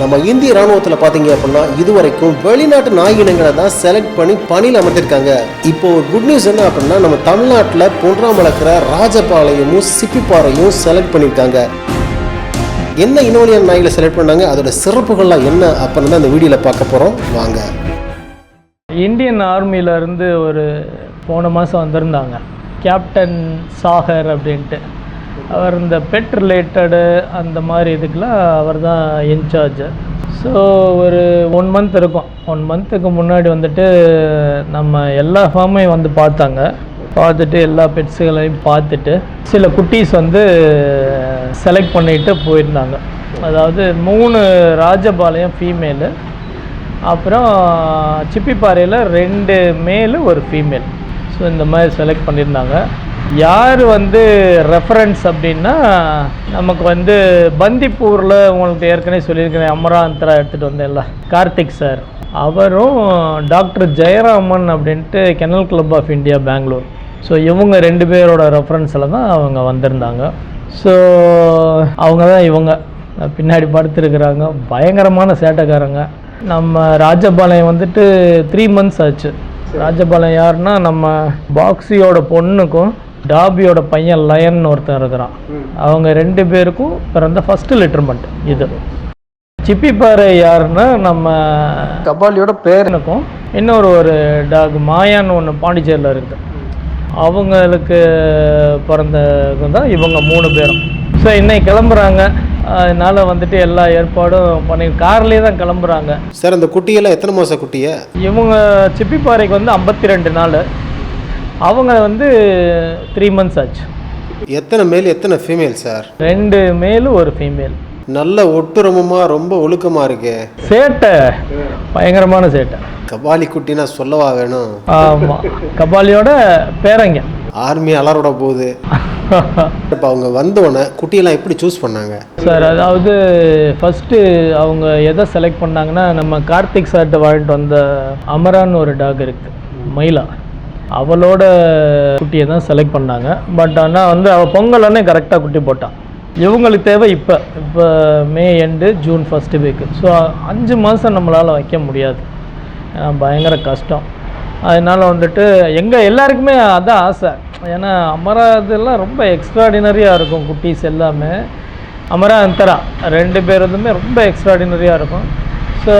நம்ம இந்திய ராணுவத்தில் பார்த்தீங்க அப்படின்னா இதுவரைக்கும் வெளிநாட்டு நாய் இனங்களை தான் செலக்ட் பண்ணி பணியில் அமர்த்திருக்காங்க இப்போ ஒரு குட் நியூஸ் என்ன அப்படின்னா நம்ம தமிழ்நாட்டில் பொன்றாம் வளர்க்குற ராஜபாளையமும் சிப்பிப்பாறையும் செலக்ட் பண்ணியிருக்காங்க. என்ன இனோலியன் நாய்களை செலக்ட் பண்ணாங்க? அதோட சிறப்புகள்லாம் என்ன அப்படின்னு தான் அந்த வீடியோவில் பார்க்க போகிறோம் வாங்க. இந்தியன் ஆர்மியில இருந்து ஒரு போன மாதம் வந்திருந்தாங்க. கேப்டன் சாகர் அப்படின்ட்டு. அவர் இந்த பெட் ரிலேட்டடு அந்த மாதிரி இதுக்கெலாம் அவர் தான் இன்சார்ஜு ஸோ ஒரு ஒன் மந்த் இருக்கும். ஒன் மந்த்துக்கு முன்னாடி வந்துட்டு நம்ம எல்லா ஃபார்மையும் வந்து பார்த்தாங்க. பார்த்துட்டு எல்லா பெட்ஸுகளையும் பார்த்துட்டு சில குட்டீஸ் வந்து செலக்ட் பண்ணிட்டு போயிருந்தாங்க. அதாவது மூணு ராஜபாளையம் ஃபீமேலு அப்புறம் சிப்பிப்பாறையில் ரெண்டு மேலு ஒரு ஃபீமேல் ஸோ இந்த மாதிரி செலக்ட் பண்ணியிருந்தாங்க. யார் வந்து ரெஃபரன்ஸ் அப்படின்னா நமக்கு வந்து பந்திப்பூரில் உங்களுக்கு ஏற்கனவே சொல்லியிருக்கிறேன் அமராந்தரா எடுத்துகிட்டு வந்தேன்ல. கார்த்திக் சார். அவரும் டாக்டர் ஜெயராமன் அப்படின்ட்டு kennel club of India Bangalore so இவங்க ரெண்டு பேரோட ரெஃபரன்ஸில் தான் அவங்க வந்திருந்தாங்க. ஸோ அவங்க தான் இவங்க. பின்னாடி படுத்துருக்குறாங்க. பயங்கரமான சேட்டைக்காரங்க. நம்ம ராஜபாளையம் வந்துட்டு த்ரீ மந்த்ஸ் ஆச்சு. ராஜபாளையம் யாருன்னா நம்ம பாக்ஸியோட பொண்ணுக்கும் டாபியோட பையன் லயன் ஒருத்தன் இருக்கிறான். அவங்க ரெண்டு பேருக்கும் பிறந்த ஃபஸ்ட்டு லிட்டர்மெண்ட் இது. சிப்பிப்பாறை யாருன்னா நம்ம கபாலியோட பேரனுக்கும் இன்னொரு ஒரு டாக் மாயான்னு ஒன்று பாண்டிச்சேரியில் இருக்குது அவங்களுக்கு பிறந்தவங்க தான் இவங்க மூணு பேரும். ஸோ இன்னைக்கு கிளம்புறாங்க. அதனால் வந்துட்டு எல்லா ஏற்பாடும் பண்ணி கார்லேயே தான் கிளம்புறாங்க. சார் அந்த குட்டியெல்லாம் எத்தனை மாதம் குட்டியை? இவங்க சிப்பிப்பாறைக்கு வந்து ஐம்பத்தி ரெண்டு நாள். அவங்க வந்து த்ரீ மந்த்ஸ் ஆச்சு. எத்தனை மேல் எத்தனை ஃபீமேல் சார் ரெண்டு மேலு ஒரு ஃபீமேல் நல்ல ஒட்டுரமமாக ரொம்ப ஒழுக்கமாக இருக்கு. சேட்டை. பயங்கரமான சேட்டை. கபாலி குட்டினா சொல்லவா வேணும்? ஆமாம் கபாலியோட பேரங்க. ஆர்மி அலரோட போகுது. இப்போ அவங்க வந்தோடனே குட்டியெல்லாம் எப்படி சூஸ் பண்ணாங்க? சார் அதாவது ஃபஸ்ட்டு அவங்க எதை செலக்ட் பண்ணாங்கன்னா நம்ம கார்த்திக் சார்கிட்ட வாழ்ந்துட்டு வந்த அமரான்னு ஒரு டாக் இருக்குது மயிலா. அவளோட குட்டியை தான் செலக்ட் பண்ணாங்க. பட் ஆனால் வந்து அவள் பொங்கல் அன்னே கரெக்டாக குட்டி போட்டான் இவங்களுக்கு தேவை இப்போ. இப்போ May end June first week so அஞ்சு மாதம் நம்மளால் வைக்க முடியாது. பயங்கர கஷ்டம். அதனால் வந்துட்டு எங்கள் எல்லாருக்குமே அதான் ஆசை. ஏன்னா அமரா இதெல்லாம் ரொம்ப எக்ஸ்ட்ராடினரியாக இருக்கும் குட்டீஸ் எல்லாமே. அமரா அந்தரா. ரெண்டு பேருந்துமே ரொம்ப எக்ஸ்ட்ராடினரியாக இருக்கும். ஸோ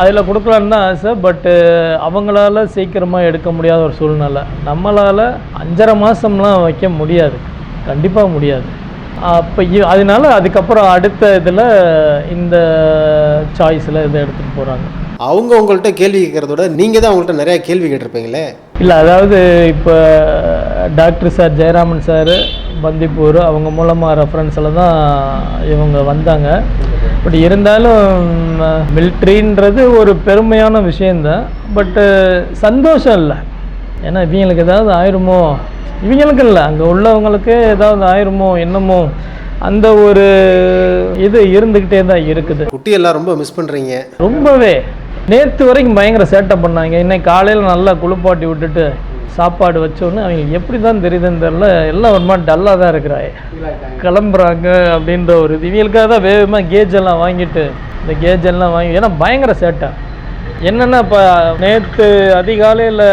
அதில் கொடுக்கலான்னு தான் ஆசை. பட்டு அவங்களால சீக்கிரமாக எடுக்க முடியாத ஒரு சூழ்நிலை. நம்மளால் அஞ்சரை மாதம்லாம் வைக்க முடியாது. கண்டிப்பாக முடியாது. அப்போ அதனால அதுக்கப்புறம் அடுத்த இதில் இந்த சாய்ஸில் இதை எடுத்துகிட்டு போகிறாங்க அவங்க உங்கள்கிட்ட கேள்வி கேட்கறத விட நீங்கள் தான் அவங்கள்ட்ட நிறையா கேள்வி கேட்டிருப்பீங்களே? இல்லை அதாவது இப்போ doctor sir Jayaraman sir Bandipur அவங்க மூலமாக ரெஃபரன்ஸில் தான் இவங்க வந்தாங்க. பட் இருந்தாலும் மிலிட்ரின்றது ஒரு பெருமையான விஷயந்தான் பட்டு சந்தோஷம் இல்லை. ஏன்னா இவங்களுக்கு ஏதாவது ஆயிருமோ? இவங்களுக்கு இல்லை. அங்கே உள்ளவங்களுக்கு ஏதாவது ஆயிருமோ என்னமோ அந்த ஒரு இது இருந்துக்கிட்டே தான் இருக்குது. குட்டியெல்லாம் ரொம்ப மிஸ் பண்ணுறீங்க ரொம்பவே. நேற்று வரைக்கும் பயங்கர சேட்டை பண்ணாங்க. இன்னைக்கு காலையில் நல்லா குளிப்பாட்டி விட்டுட்டு சாப்பாடு வச்சோன்னு அவங்களுக்கு எப்படி தான் தெரியுதுன்னு தெரில எல்லாம் ஒரு மாதிரி டல்லாக தான் இருக்கிறாய். கிளம்புறாங்க அப்படின்ற ஒரு இது. இவங்களுக்காக தான் வேகமாக கேஜ் எல்லாம் வாங்கிட்டு இந்த கேஜ் எல்லாம் வாங்கி ஏன்னா பயங்கர சேட்டை. என்னென்னா இப்போ நேற்று அதிகாலையில்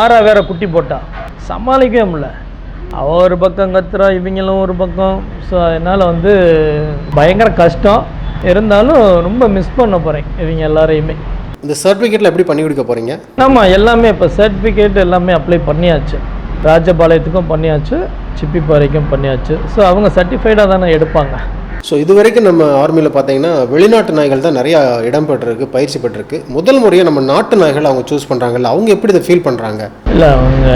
ஆறா வேற குட்டி போட்டான் சமாளிக்கவே முடியல. அவள் ஒரு பக்கம் கத்துறா இவங்களும் ஒரு பக்கம். ஸோ அதனால் வந்து பயங்கர கஷ்டம். இருந்தாலும் ரொம்ப மிஸ் பண்ண போகிறேன் இவங்க எல்லாரையுமே. இந்த சர்டிஃபிகேட்டில் எப்படி பண்ணி கொடுக்க போகிறீங்க ஆமாம் எல்லாமே இப்போ சர்டிஃபிகேட் எல்லாமே அப்ளை பண்ணியாச்சு. ராஜபாளையத்துக்கும் பண்ணியாச்சு சிப்பிப்பாறைக்கும் பண்ணியாச்சு. ஸோ அவங்க சர்டிஃபைடாக தானே எடுப்பாங்க. ஸோ இது வரைக்கும் நம்ம ஆர்மியில் பார்த்தீங்கன்னா வெளிநாட்டு நாய்கள் தான் நிறையா இடம் பெற்றிருக்கு பயிற்சி பெற்றிருக்கு. முதல் முறையாக நம்ம நாட்டு நாய்கள் அவங்க சூஸ் பண்ணுறாங்கல்ல அவங்க எப்படி இதை ஃபீல் பண்ணுறாங்க இல்லை அவங்க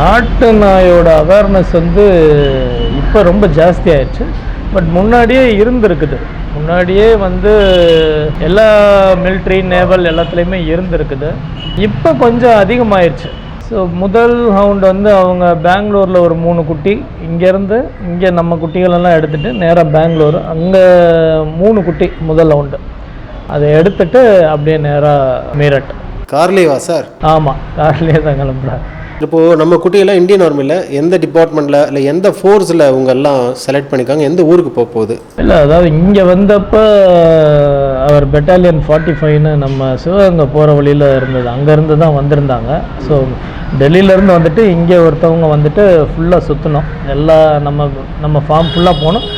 நாட்டு நாயோட அவேர்னஸ் வந்து இப்போ ரொம்ப ஜாஸ்தி ஆயிடுச்சு. பட் முன்னாடியே இருந்திருக்குது. முன்னாடியே வந்து எல்லா மிலிட்ரி நேவல் எல்லாத்துலேயுமே இருந்திருக்குது. இப்போ கொஞ்சம் அதிகமாயிருச்சு. ஸோ முதல் ஹவுண்ட் வந்து அவங்க பெங்களூரில் ஒரு மூணு குட்டி இங்கேருந்து இங்கே நம்ம குட்டிகளெல்லாம் எடுத்துகிட்டு நேராக பெங்களூர். அங்கே மூணு குட்டி முதல் ஹவுண்டு அதை எடுத்துட்டு அப்படியே நேராக மீரட். கார்லேவா சார்? ஆமாம் கார்லேயே தான் கிளம்புறாங்க. இப்போது நம்ம குட்டியெல்லாம் இந்தியன் ஆர்மியில் எந்த டிபார்ட்மெண்ட்டில் இல்லை எந்த ஃபோர்ஸில் அவங்க எல்லாம் செலக்ட் பண்ணிக்காங்க எந்த ஊருக்கு போக போகுது? இல்லை அதாவது இங்கே வந்தப்போ அவர் பெட்டாலியன் ஃபார்ட்டி ஃபைவ்னு நம்ம சிவகங்கை போகிற வழியில் இருந்தது. அங்கேருந்து தான் வந்திருந்தாங்க. ஸோ டெல்லியிலேருந்து வந்துட்டு இங்கே ஒருத்தவங்க வந்துட்டு ஃபுல்லாக சுற்றணும் எல்லா நம்ம நம்ம ஃபார்ம் ஃபுல்லாக போனோம்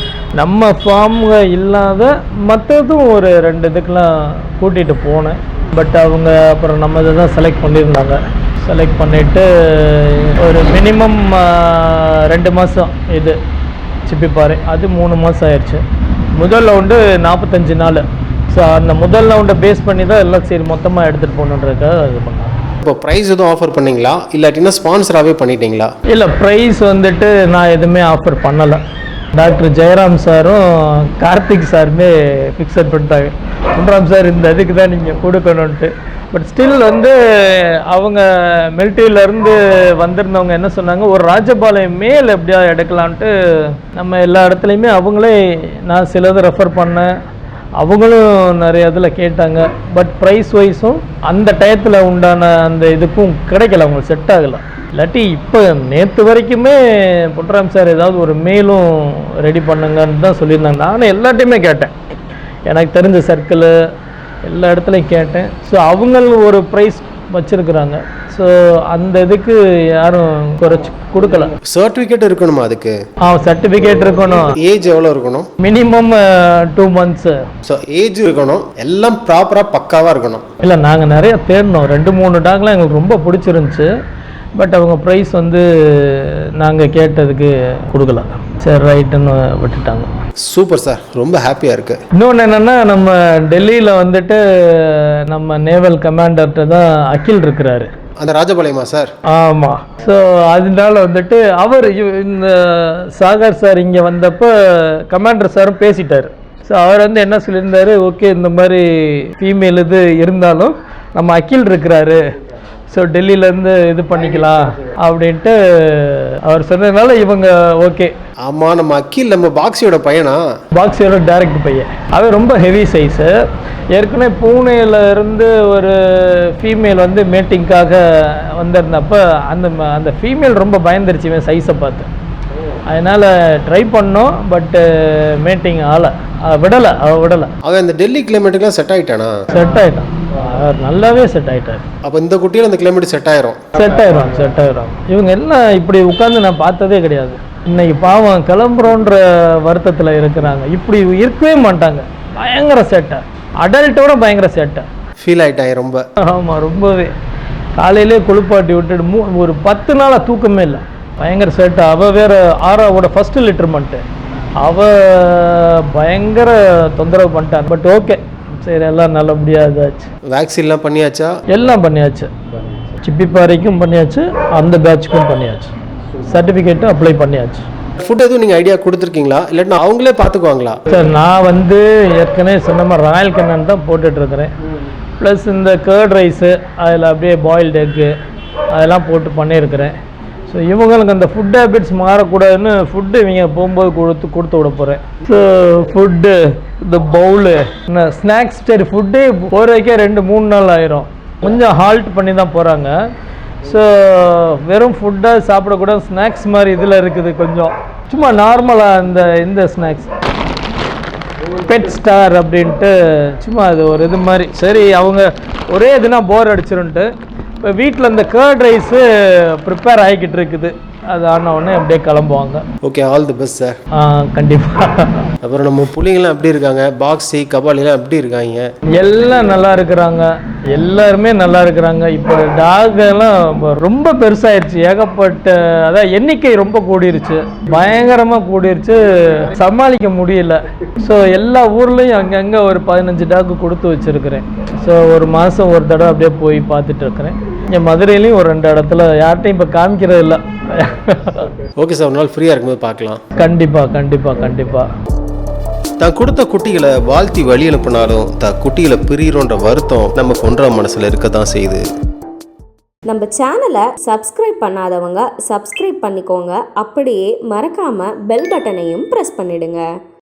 நம்ம ஃபார்முங்க இல்லாத மற்றதும் ஒரு ரெண்டு இதுக்கெலாம் கூட்டிகிட்டு போனேன். பட் அவங்க அப்புறம் நம்ம இதை தான் செலக்ட் பண்ணியிருந்தாங்க. செலக்ட் பண்ணிவிட்டு ஒரு மினிமம் ரெண்டு மாதம் இது சிப்பிப்பாறை அது மூணு மாதம் ஆயிடுச்சு முதல் ரவுண்டு நாற்பத்தஞ்சு நாள். ஸோ அந்த முதல் ரவுண்டை பேஸ் பண்ணி தான் எல்லாம் சரி மொத்தமாக எடுத்துகிட்டு போகணுன்றதுக்காக இது பண்ணாங்க இப்போ ப்ரைஸ் எதுவும் ஆஃபர் பண்ணீங்களா? இல்லாட்டினா ஸ்பான்சராகவே பண்ணிட்டீங்களா? இல்லை ப்ரைஸ் வந்துட்டு நான் எதுவுமே ஆஃபர் பண்ணலை. டாக்டர் ஜெயராம் சாரும் கார்த்திக் சாருமே ஃபிக்ஸட் பண்ணிட்டாங்க. குன்றாம் சார் இந்த இதுக்கு தான் நீங்கள் கொடுக்கணுன்ட்டு பட் ஸ்டில் வந்து அவங்க மிலிட்ரியிலேருந்து வந்திருந்தவங்க என்ன சொன்னாங்க ஒரு ராஜபாளையம் மேல் எப்படியா எடுக்கலான்ட்டு நம்ம எல்லா இடத்துலையுமே அவங்களே நான் சிலது ரெஃபர் பண்ணேன். அவங்களும் நிறைய இதில் கேட்டாங்க. பட் ப்ரைஸ் வைஸும் அந்த டயத்தில் உண்டான அந்த இதுக்கும் கிடைக்கல அவங்களுக்கு செட் ஆகலை. இல்லாட்டி இப்போ நேற்று வரைக்குமே பொன்ராம் சார் ஏதாவது ஒரு மேலும் ரெடி பண்ணுங்கன்னு தான் சொல்லியிருந்தாங்க. நானும் எல்லாட்டையுமே கேட்டேன். எனக்கு தெரிஞ்ச சர்க்கிளு எல்லா இடத்துலையும் கேட்டேன். ஸோ அவங்க ஒரு ப்ரைஸ் வச்சுருக்குறாங்க. ஸோ அந்த இதுக்கு யாரும் குறைச்சி கொடுக்கல. சர்டிஃபிகேட் இருக்கணுமா அதுக்கு? ஆ சர்டிஃபிகேட் இருக்கணும். ஏஜ் எவ்வளோ இருக்கணும்? Minimum two months so age இருக்கணும். எல்லாம் ப்ராப்பராக பக்காவாக இருக்கணும். இல்லை நாங்கள் நிறைய தேடினோம் ரெண்டு மூணு டாக்லாம் எங்களுக்கு ரொம்ப பிடிச்சிருந்துச்சு. பட் அவங்க ப்ரைஸ் வந்து நாங்கள் கேட்டதுக்கு கொடுக்கல. சரி ரைட்டுன்னு விட்டுட்டாங்க. சூப்பர் சார் ரொம்ப ஹாப்பியாக இருக்குது இன்னொன்று என்னென்னா நம்ம டெல்லியில் வந்துட்டு நம்ம நேவல் கமாண்டர்கிட்ட தான் அகில் இருக்கிறாரு. அந்த ராஜபாளையமா சார் ஆமாம் ஸோ அதனால வந்துட்டு அவர் இந்த சாகர் சார் இங்கே வந்தப்போ கமாண்டர் சாரும் பேசிட்டார். ஸோ அவர் வந்து என்ன சொல்லியிருந்தாரு? ஓகே இந்த மாதிரி ஃபீமேல் இது இருந்தாலும் நம்ம அகில் இருக்கிறாரு. ஸோ டெல்லியிலேருந்து இது பண்ணிக்கலாம் அப்படின்ட்டு அவர் சொன்னதுனால இவங்க ஓகே ஆமாம் நம்ம அக்கில் நம்ம பாக்ஸியோட பையனா? பாக்ஸியோட டைரக்ட் பையன். அவன் ரொம்ப ஹெவி சைஸு ஏற்கனவே பூனேல இருந்து ஒரு ஃபீமேல் வந்து மேட்டிங்காக வந்திருந்தப்ப அந்த அந்த ஃபீமேல் ரொம்ப பயந்துருச்சு இவன் சைஸை பார்த்து. அதனால் ட்ரை பண்ணோம் பட்டு மேட்டிங் ஆளை விடலை அவள் விடலை. அவன் இந்த டெல்லி கிளைமேட்டுக்குலாம் செட் ஆகிட்டானா செட் ஆகிட்டான் அவர் நல்லாவே செட் ஆகிட்டார் அப்போ இந்த குட்டியில் அந்த கிளைமேட் செட் ஆயிரும். செட் ஆயிரும் செட் ஆயிரும். இவங்க எல்லாம் இப்படி உட்காந்து நான் பார்த்ததே கிடையாது. இன்னைக்கு பாவம் கிளம்புறோன்ற வருத்தத்தில் இருக்கிறாங்க. இப்படி இருக்கவே மாட்டாங்க. பயங்கர சேட்டை அடல்ட்டோட பயங்கர சேட்டை ஃபீல் ஆயிட்டாங்க ரொம்ப. ஆமாம் ரொம்பவே. காலையிலே குளிப்பாட்டி விட்டுட்டு மூ ஒரு பத்து நாளாக தூக்கமே இல்லை. பயங்கர சேட்டை அவள் வேற ஆறாவோட ஃபஸ்ட்டு லிட்டர்மெண்ட்டு அவ பயங்கர தொந்தரவு பண்ணிட்டான் பட் ஓகே சரி எல்லாம் நல்லபடியாக இதாச்சு. வேக்சின்லாம் பண்ணியாச்சா? எல்லாம் பண்ணியாச்சு. சிப்பிப்பாறைக்கும் பண்ணியாச்சு அந்த பேட்சுக்கும் பண்ணியாச்சு. சர்டிஃபிகேட்டும் அப்ளை பண்ணியாச்சு. ஃபுட் எதுவும் நீங்கள் ஐடியா கொடுத்துருக்கீங்களா? இல்லாட்டினா அவங்களே பார்த்துக்குவாங்களா சார் நான் வந்து ஏற்கனவே சொன்ன மாதிரி ராயல் கண்ணன் தான் போட்டுட்ருக்கிறேன். ப்ளஸ் இந்த கேர்ட் ரைஸு அதில் அப்படியே பாயில்டு எக்கு அதெல்லாம் போட்டு பண்ணியிருக்கிறேன். ஸோ இவங்களுக்கு அந்த ஃபுட் ஹேபிட்ஸ் மாறக்கூடாதுன்னு ஃபுட்டு இவங்க போகும்போது கொடுத்து கொடுத்து விட போகிறேன் ஸோ ஃபுட்டு இந்த பவுலு ஸ்நாக்ஸ் சரி ஃபுட்டு போகிறதுக்கே ரெண்டு மூணு நாள் ஆயிரும். கொஞ்சம் ஹால்ட் பண்ணி தான் போகிறாங்க ஸோ வெறும் ஃபுட்டாக சாப்பிடக்கூடாது ஸ்நாக்ஸ் மாதிரி இதில் இருக்குது கொஞ்சம். சும்மா நார்மலாக இந்த இந்த ஸ்நாக்ஸ் பெட் ஸ்டார் அப்படின்ட்டு சும்மா அது ஒரு இது மாதிரி. சரி அவங்க ஒரே இதுனா போர் அடிச்சிருன்ட்டு இப்போ வீட்டில் இந்த கேர்ட் ரைஸு ப்ரிப்பேர் ஆகிக்கிட்டு இருக்குது. அது ஆன உடனே அப்படியே கிளம்புவாங்க. Okay all the best sir கண்டிப்பாக அப்புறம் நம்ம புள்ளிங்கெல்லாம் எப்படி இருக்காங்க? பாக்ஸி கபாலிலாம் எப்படி இருக்காங்க? எல்லாம் நல்லா இருக்கிறாங்க. எல்லாருமே நல்லா இருக்கிறாங்க. இப்போ டாக் எல்லாம் ரொம்ப பெருசாயிருச்சு. ஏகப்பட்ட அதான் எண்ணிக்கை ரொம்ப கூடிருச்சு. பயங்கரமாக கூடிருச்சு. சமாளிக்க முடியல. ஸோ எல்லா ஊர்லேயும் அங்கங்கே ஒரு பதினஞ்சு டாக் கொடுத்து வச்சிருக்கிறேன். ஸோ ஒரு மாதம் ஒரு தடவை அப்படியே போய் பார்த்துட்டு இருக்கிறேன். இங்கே மதுரையிலையும் ஒரு ரெண்டு இடத்துல யார்கிட்டையும் இப்போ காமிக்கிறது இல்லை ஓகே சார் ஒரு நாள் ஃப்ரீயாக இருக்கும்போது பார்க்கலாம். கண்டிப்பாக கண்டிப்பாக கண்டிப்பாக தான் கொடுத்த குட்டிகளை வாழ்த்தி வழி அனுப்பினாலும் தான் குட்டிகளை பிரியிறோன்ற வருத்தம் நம்ம பொன்றா மனசில் இருக்க தான் செய்யுது. நம்ம சேனலை சப்ஸ்கிரைப் பண்ணாதவங்க சப்ஸ்கிரைப் பண்ணிக்கோங்க. அப்படியே மறக்காம பெல் பட்டனையும் ப்ரெஸ் பண்ணிடுங்க.